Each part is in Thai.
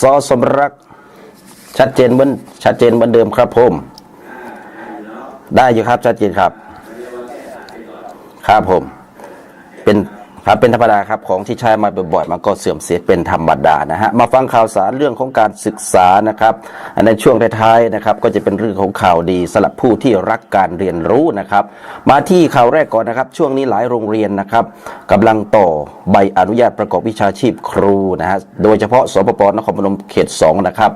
ซอสมรัก ชัดเจนเหมือนชัดเจนเหมือนเดิมครับผม ได้อยู่ครับชัดเจนครับ ครับผม เป็น ครับเป็นธรรมดาครับของที่ใช้มาบ่อยๆมันก็เสื่อมเสียเป็นธรรมดานะฮะมาฟังข่าวสารเรื่องของการศึกษานะครับในช่วงท้ายๆนะครับก็จะเป็นเรื่องของข่าวดีสำหรับผู้ที่รักการเรียนรู้นะครับ มาที่ข่าวแรกก่อนนะครับช่วงนี้หลายโรงเรียนนะครับกำลังต่อใบอนุญาตประกอบวิชาชีพครูนะฮะโดยเฉพาะสปปนครพนมเขต2นะครับ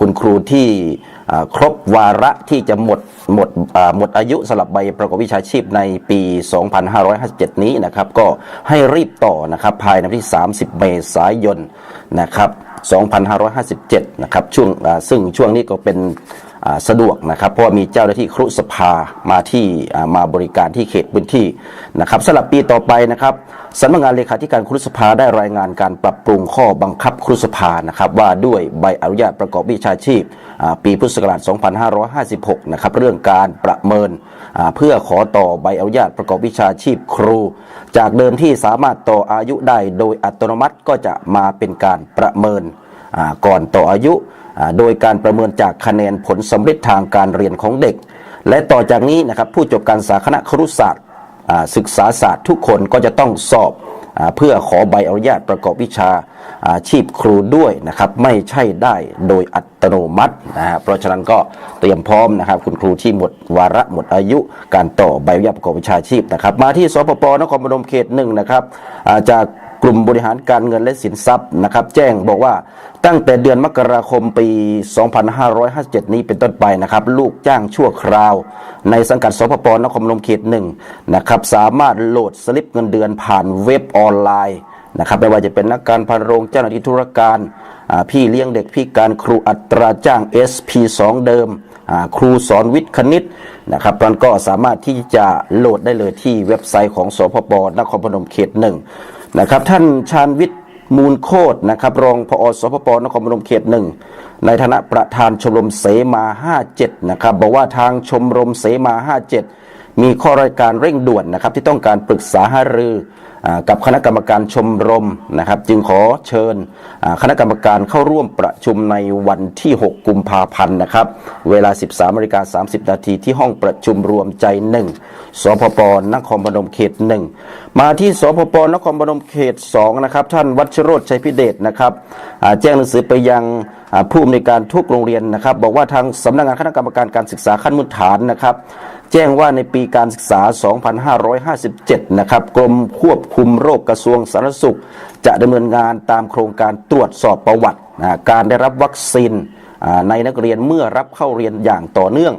คุณครูที่ครบวาระที่จะหมดหมดหมดอายุสำหรับใบประกอบวิชาชีพในปี 2557 นี้นะครับ ก็ให้รีบต่อนะครับภายในวันที่ 30 เมษายนนะครับ 2557 นะครับช่วงซึ่งช่วงนี้ก็เป็น สะดวกนะครับ เพราะามีเจ้าหน้าที่ครุสภามาที่มาบริการที่เขตพื้นที่นะครับสำหรับปีต่อไปนะครับสำนักงานเลขาธิการครุสภาได้รายงานการปรับปรุงข้อบังคับครุสภานะครับว่าด้วยใบอนุญาตประกอบวิชาชีพ ปีพุทธศักราช 2556 นะครับเรื่องการประเมินเพื่อขอต่อใบอนุญาตประกอบวิชาชีพครู จากเดิมที่สามารถต่ออายุได้โดยอัตโนมัติก็จะมาเป็นการประเมิน ก่อนต่ออายุ โดยการประเมินจากคะแนนผลสำเร็จทางการเรียนของเด็ก และต่อจากนี้นะครับผู้จบการศึกษาคณะครุศาสตร์ศึกษาศาสตร์ทุกคนก็จะต้องสอบอเพื่อขอใบอนุญาตประกอบวิชาอาชีพครูด้วยนะครับไม่ใช่ได้โดยอัตโนมัตินะฮะเพราะฉะนั้นก็เตรียมพร้อมนะครับ คุณครูที่หมดวาระหมดอายุ การต่อใบอนุญาตประกอบวิชาชีพนะครับ มาที่สปปนครพนมเขตหนึ่งนะครับาจาก กลุ่มบริหารการเงินและสินทรัพย์นะครับ แจ้งบอกว่าตั้งแต่เดือนมกราคมปี 2557 นี้เป็นต้นไปนะครับ ลูกจ้างชั่วคราว ในสังกัดสพปนครพนมเขตหนึ่งนะครับ สามารถโหลดสลิปเงินเดือนผ่านเว็บออนไลน์นะครับไม่ว่าจะเป็นนักการพันโรงเจ้าหน้าที่ธุรการพี่เลี้ยงเด็กพี่การครูอัตราจ้าง SP2 เดิมครูสอนวิทย์คณิตนะครับมันก็สามารถที่จะโหลดได้เลยที่เว็บไซต์ของสพปนครพนมเขตหนึ่ง นะครับท่านชาญวิทย์มูลโคตรนะครับรองพอสพปนครพนมเขตหนึ่งในฐานะประธานชมรมเสมา 57 นะครับบอกว่าทางชมรมเสมา 57 มีข้อรายการเร่งด่วนนะครับที่ต้องการปรึกษาหารือ กับคณะกรรมการชมรมนะครับ จึงขอเชิญคณะกรรมการเข้าร่วมประชุมในวันที่ 6 กุมภาพันธ์นะครับ เวลา 13นาฬิกา30 นาทีที่ห้องประชุมรวมใจหนึ่งสพปนครพนมเขตหนึ่งมาที่สพปนครพนมเขต 2 นะครับ ท่านวัชโรธชัยพิเดชนะครับแจ้งหนังสือไปยังผู้อำนวยการทุกโรงเรียนนะครับ บอกว่าทางสำนักงานคณะกรรมการการศึกษาขั้นพื้นฐานนะครับ แจ้งว่าในปีการศึกษา 2557 นะครับกรมควบคุมโรคกระทรวงสาธารณสุข จะดำเนินงานตามโครงการตรวจสอบประวัติการได้รับวัคซีนในนักเรียนเมื่อรับเข้าเรียนอย่างต่อเนื่อง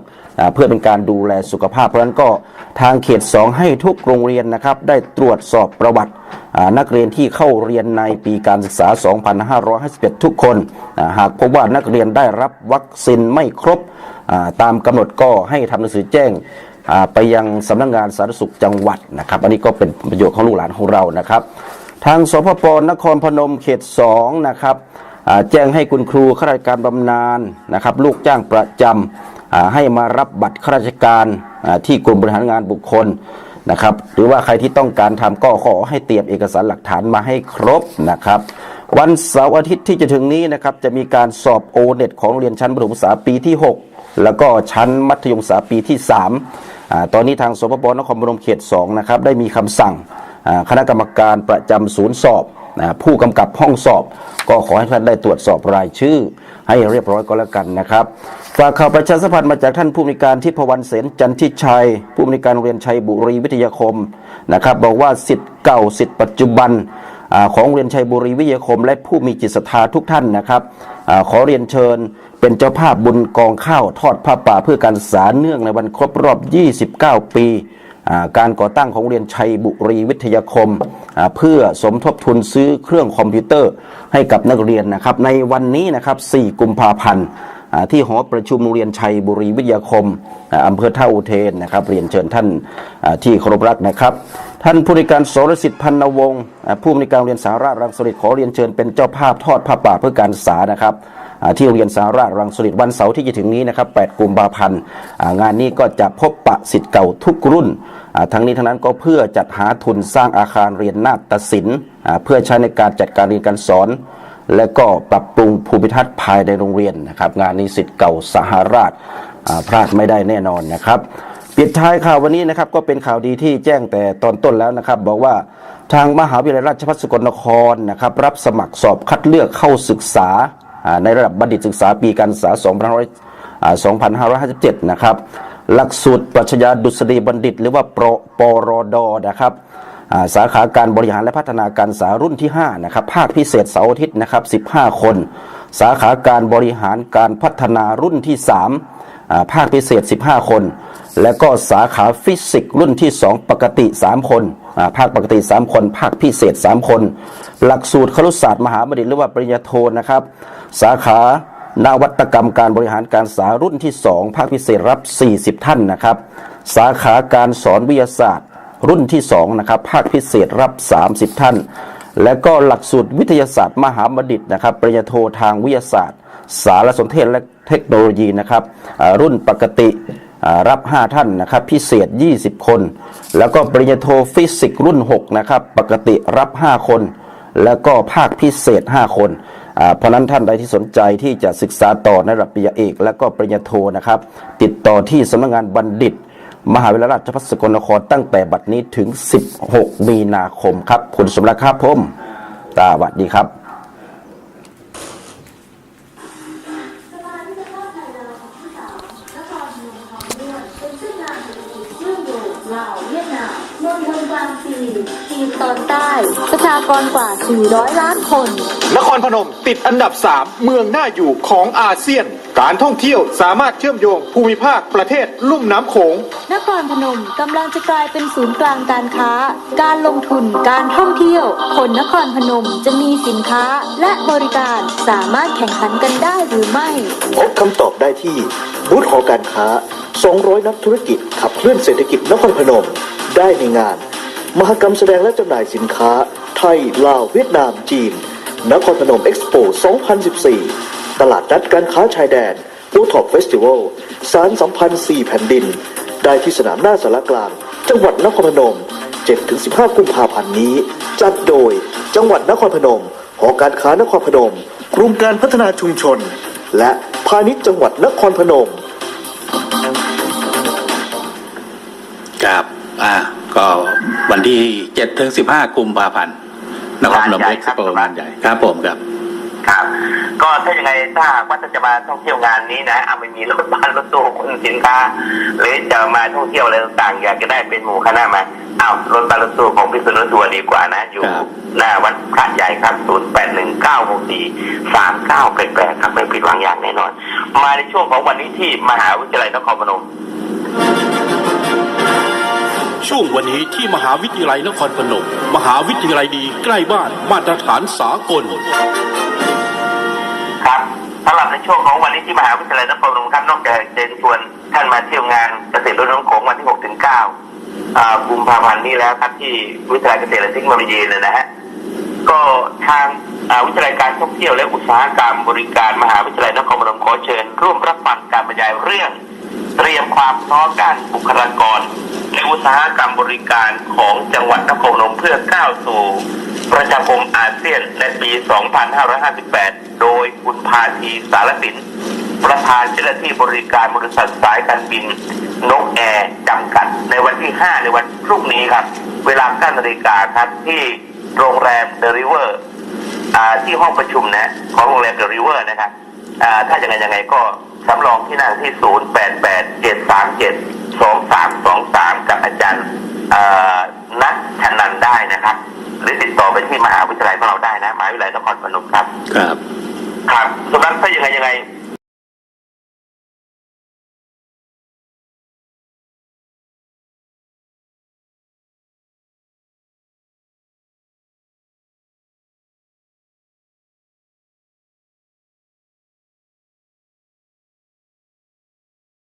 เพื่อเป็นการดูแลสุขภาพ เพราะฉะนั้นก็ทางเขต 2 ให้ทุกโรงเรียนนะครับได้ตรวจสอบประวัตินักเรียนที่เข้าเรียนในปีการศึกษา 2551 ทุกคน หากพบว่านักเรียนได้รับวัคซีนไม่ครบตามกำหนดก็ให้ทำหนังสือแจ้ง ไปยังสำนักงานสาธารณสุขจังหวัดนะครับ อันนี้ก็เป็นประโยชน์ของลูกหลานของเรานะครับ ทางสพปนครพนมเขต2นะครับแจ้งให้คุณครูข้าราชการบำนาญนะครับ ลูกจ้างประจำให้มารับบัตรข้าราชการที่กรมบริหารงานบุคคลนะครับ หรือว่าใครที่ต้องการทำก็ขอให้เตรียมเอกสารหลักฐานมาให้ครบนะครับ วันเสาร์อาทิตย์ที่จะถึงนี้นะครับจะมีการสอบโอเน็ตของโรงเรียนชั้นประถมศึกษาปีที่ 6 แล้วก็ชั้นมัธยมศึกษาปีที่ 3 ตอนนี้ทางสพปนครพนมเขต2นะครับได้มีคำสั่งคณะกรรมการประจำศูนย์สอบผู้กำกับห้องสอบ ก็ขอให้ท่านได้ตรวจสอบรายชื่อ ให้เรียบร้อยก็แล้วกันนะครับฝากข่าวประชาสัมพันธ์มาจากท่านผู้อำนวยการทิพวรรณเสนจันทิชัย ผู้อำนวยการโรงเรียนชัยบุรีวิทยาคมนะครับบอกว่าสิทธิ์เก่าสิทธิ์ปัจจุบัน ของเรียนชัยบุรีวิทยาคม และผู้มีจิตศรัทธาทุกท่านนะครับอขอเรียนเชิญเป็นเจ้าภาพบุญกองข้าวทอดผ้าป่าเพื่อการศึกษาเนื่องในวันครบรอบ 29 ปีการก่อตั้งของเรียนชัยบุรีวิทยาคม เพื่อสมทบทุนซื้อเครื่องคอมพิวเตอร์ให้กับนักเรียนนะครับในวันนี้นะครับ 4 กุมภาพันธ์ที่หอประชุมโรงเรียนชัยบุรีวิทยาคมอำเภอท่าอุเทนนะครับเรียนเชิญท่านที่เคารพรักนะครับ ท่านผู้ในการสรสิทธิ์พันนวงศ์ผู้ในการเรียนสาราชรังสฤษดิ์ขอเรียนเชิญเป็นเจ้าภาพทอดผ้าป่าเพื่อการศึกษานะครับที่โรงเรียนสาราชรังสฤษดิ์วันเสาร์ที่จะถึงนี้นะครับ 8 กุมภาพันธ์งานนี้ก็จะพบปะสิทธิ์เก่าทุกรุ่น ทั้งนี้ทั้งนั้นก็เพื่อจัดหาทุนสร้างอาคารเรียนนาฏศิลป์เพื่อใช้ในการจัดการเรียนการสอน และก็ปรับปรุงภูมิทัศน์ภายในโรงเรียนนะครับ งานนิสิตเก่าสหราชอ่าพลาดไม่ได้แน่นอนนะครับ ปิดท้ายข่าววันนี้นะครับก็เป็นข่าวดีที่แจ้งแต่ตอนต้นแล้วนะครับ บอกว่าทางมหาวิทยาลัยราชภัฏสกลนครนะครับรับสมัครสอบคัดเลือกเข้าศึกษาในระดับบัณฑิตศึกษาปีการศึกษา 2557 นะครับหลักสูตรปรัชญาดุษฎีบัณฑิต หรือว่าปรปรดนะครับสาขาการบริหารและพัฒนาการศึกษารุ่นที่5นะครับภาคพิเศษเสาร์อาทิตย์นะครับ 15 คน สาขาการบริหารการพัฒนารุ่นที่3า ภาคพิเศษ 15 คน และก็สาขาฟิสิกส์รุ่นที่ 2 ปกติ 3 คนอ่าภาคปกติ 3 คน ภาคพิเศษ 3 คน หลักสูตรครุศาสตร์มหาบัณฑิตหรือว่าปริญญาโทนะครับ สาขานวัตกรรมการบริหารการศึกษารุ่นที่ 2 ภาคพิเศษรับ 40 ท่านนะครับ สาขาการสอนวิทยาศาสตร์รุ่นที่2นะครับภาคพิเศษรับ 30 ท่าน และก็หลักสูตรวิทยาศาสตร์มหาบัณฑิตนะครับปริญญาโททางวิทยาศาสตร์ สารสนเทศและเทคโนโลยีนะครับรุ่นปกติรับ 5 ท่านนะครับพิเศษ 20 คน แล้วก็ปริญญาโทฟิสิกส์รุ่น6นะครับปกติรับ 5 คน แล้วก็ภาคพิเศษ 5 คนเพราะฉะนั้นท่านใดที่สนใจที่จะศึกษาต่อในระดับปริญญาเอก และก็ปริญญาโทนะครับติดต่อที่สำนักงานบัณฑิต มหาวิทยาลัยราชภัฏสกลนครตั้งแต่บัดนี้ถึง 16 มีนาคมครับ คุณสมรักครับผมสวัสดีครับเล่าเวียดนาม มณฑลกวางซีจีนตอนใต้ประชากรกว่า 400 ล้านคน นครพนมติดอันดับ 3 เมืองน่าอยู่ของอาเซียน การท่องเที่ยวสามารถเชื่อมโยงภูมิภาคประเทศลุ่มน้ำโขง นครพนมกำลังจะกลายเป็นศูนย์กลางการค้า การลงทุน การท่องเที่ยว คนนครพนมจะมีสินค้าและบริการสามารถแข่งขันกันได้หรือไม่พบคำตอบได้ที่บูธหอการค้า 200 นักธุรกิจขับเคลื่อนเศรษฐกิจนครพนม ได้ในงาน มหกรรมแสดงและจำหน่ายสินค้า ไทย ลาว เวียดนาม จีน นครพนมเอ็กซ์โป 2014 ตลาดนัดการค้าชายแดนอูท็อปเฟสติวัลสารสัมพันธ์ 4 แผ่นดิน ได้ที่สนามหน้าสารกลาง จังหวัดนครพนม 7-15 กุมภาพันธ์นี้ จัดโดย จังหวัดนครพนม หอการค้านครพนมกลุ่มการพัฒนาชุมชน และพาณิชย์จังหวัดนครพนม ก็วันที่เจ็ดถึงสิบห้ากุมภาพันธ์นครพนมงานใหญ่เอ็กครับซ์โปงานใหญ่ครับผมครับครับ ก็ถ้ายังไงถ้าหากว่าจะมาท่องเที่ยวงานนี้นะอะไม่มีรถบ้านรถตู้ขนสินค้าหรือจะมาท่องเที่ยวอะไรต่างๆอยากจะได้เป็นหมู่คณะมาอ้าวรถบ้านรถตู้ของพิษณุทัวร์ดีกว่านะ อยู่ครับหน้าวัดพระใหญ่ครับ0 8 1 9 6 4 3 9 8 8ครับไม่ผิดหวังอย่างแน่นอน มาในช่วงของวันนี้ที่มหาวิทยาลัยนครพนม ช่วงวันนี้ที่มหาวิทยาลัยนครพนม มหาวิทยาลัยดีใกล้บ้านมาตรฐานสากล ครับสำหรับในช่วงของวันนี้ที่มหาวิทยาลัยนครพนมครับนอกจากเชิญชวนท่านมาเที่ยวงานเกษตรรุ่นน้องโขงวันที่6ถึง9อ่ากุมภาพันธ์นี้แล้วครับที่วิทยาลัยเกษตรและเทคโนโลยีเลยนะฮะก็ทางวิทยาลัยการท่องเที่ยวและอุตสาหกรรมบริการมหาวิทยาลัยนครพนมขอเชิญ ร่วมรับฟังการบรรยายเรื่อง เตรียมความพร้อมด้านบุคลากรและอุตสาหกรรมบริการของจังหวัดนครพนมเพื่อก้าวสู่ ประชาคมอาเซียนในปี 2558 โดยคุณพาทีสารสิน ประธานเจ้าหน้าที่บริการบริษัทสายการบิน นกแอร์จำกัด ในวันที่ 5 ในวันพรุ่งนี้ครับ เวลา9นาฬิกาครับที่โรงแรมเดลิเวอร์ที่ห้องประชุมนะ ของโรงแรมเดอะริเวอร์นะครับถ้าอยังไงยังไงก็ สำรองที่นั่งที่ 0 8 8 7 3 7 2 3 2 3 กับอาจารย์อ่านัทชนันได้นะครับ หรือติดต่อไปที่มหาวิทยาลัยของเราได้นะมหาวิทยาลัยนครพนมครับ ครับ ครับสำหรับถ้ายังไงยังไง